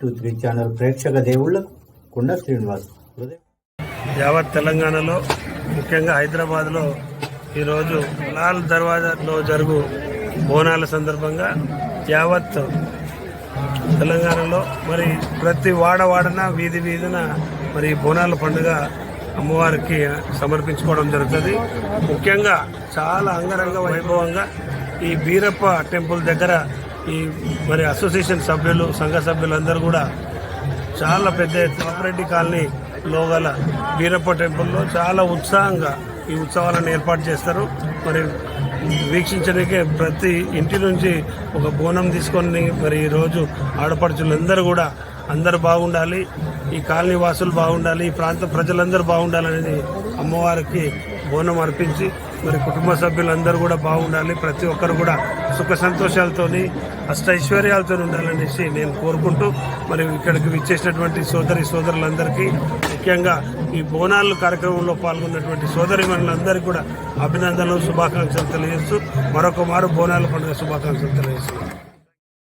Three channel ప్రేక్షక దేవుళ్ళకు కొండ శ్రీనివాస్ యావత్ తెలంగాణలో ముఖ్యంగా హైదరాబాద్లో ఈరోజు లాల్ దర్వాజాలో జరుగు బోనాల సందర్భంగా యావత్ తెలంగాణలో మరి ప్రతి వాడవాడన వీధి వీధిన మరి బోనాల పండుగ అమ్మవారికి సమర్పించుకోవడం జరుగుతుంది. ముఖ్యంగా చాలా అంగరంగ వైభవంగా ఈ బీరప్ప టెంపుల్ దగ్గర ఈ మరి అసోసియేషన్ సభ్యులు సంఘ సభ్యులందరూ కూడా చాలా పెద్ద ఎత్తున కాలనీ కాలనీలో గల వీరప్ప టెంపుల్లో చాలా ఉత్సాహంగా ఈ ఉత్సవాలను ఏర్పాటు చేస్తారు. మరి వీక్షించడానికి ప్రతి ఇంటి నుంచి ఒక బోనం తీసుకొని మరి ఈరోజు ఆడపడుచులందరూ కూడా అందరూ బాగుండాలి ఈ కాలనీ వాసులు బాగుండాలి ఈ ప్రాంత ప్రజలందరూ బాగుండాలనేది అమ్మవారికి బోనం అర్పించి మరి కుటుంబ సభ్యులందరూ కూడా బాగుండాలి. ప్రతి ఒక్కరు కూడా సుఖ సంతోషాలతోని అష్టైశ్వర్యాలతో ఉండాలనేసి నేను కోరుకుంటూ మరి ఇక్కడికి విచ్చేసినటువంటి సోదరి సోదరులందరికీ ముఖ్యంగా ఈ బోనాలు కార్యక్రమంలో పాల్గొన్నటువంటి సోదరి మనులందరికీ కూడా అభినందనలు శుభాకాంక్షలు తెలియజేస్తూ మరొక మారు బోనాల పండుగ శుభాకాంక్షలు తెలియజేస్తున్నాను.